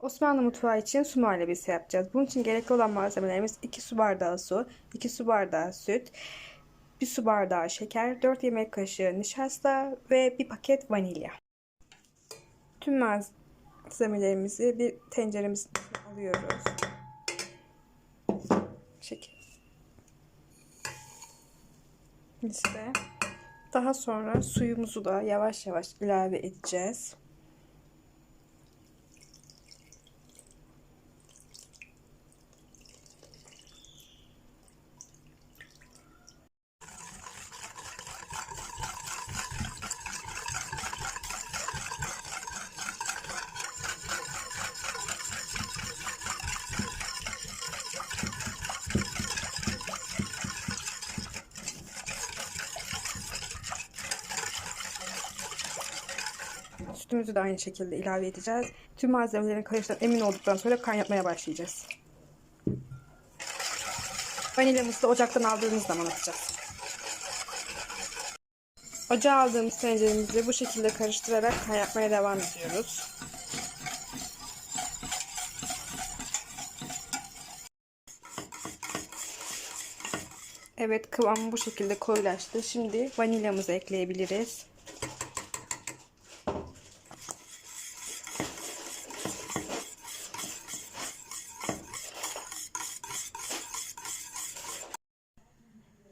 Osmanlı mutfağı için su muhallebisi yapacağız. Bunun için gerekli olan malzemelerimiz 2 su bardağı su, 2 su bardağı süt, 1 su bardağı şeker, 4 yemek kaşığı nişasta ve 1 paket vanilya. Tüm malzemelerimizi bir tenceremizin içine alıyoruz. Şeker. İşte daha sonra suyumuzu da yavaş yavaş ilave edeceğiz. Sütümüzü de aynı şekilde ilave edeceğiz. Tüm malzemelerin karıştığından emin olduktan sonra kaynatmaya başlayacağız. Vanilyamızı da ocaktan aldığımız zaman atacağız. Ocağa aldığımız tenceremizi bu şekilde karıştırarak kaynatmaya devam ediyoruz. Evet kıvamı bu şekilde koyulaştı. Şimdi vanilyamızı ekleyebiliriz.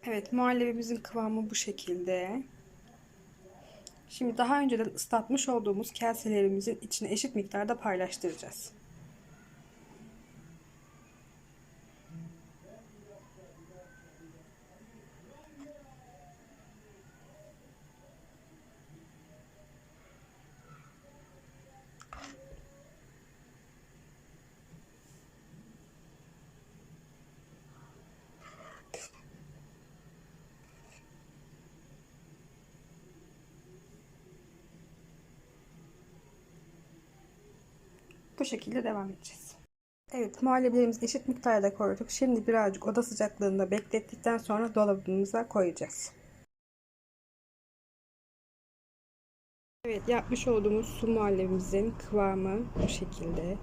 Evet muhallebimizin kıvamı bu şekilde. Şimdi daha önceden ıslatmış olduğumuz kaselerimizin içine eşit miktarda paylaştıracağız. Bu şekilde devam edeceğiz. Evet muhallebilerimizi eşit miktarda koyduk. Şimdi birazcık oda sıcaklığında beklettikten sonra dolabımıza koyacağız. Evet yapmış olduğumuz su muhallebimizin kıvamı bu şekilde.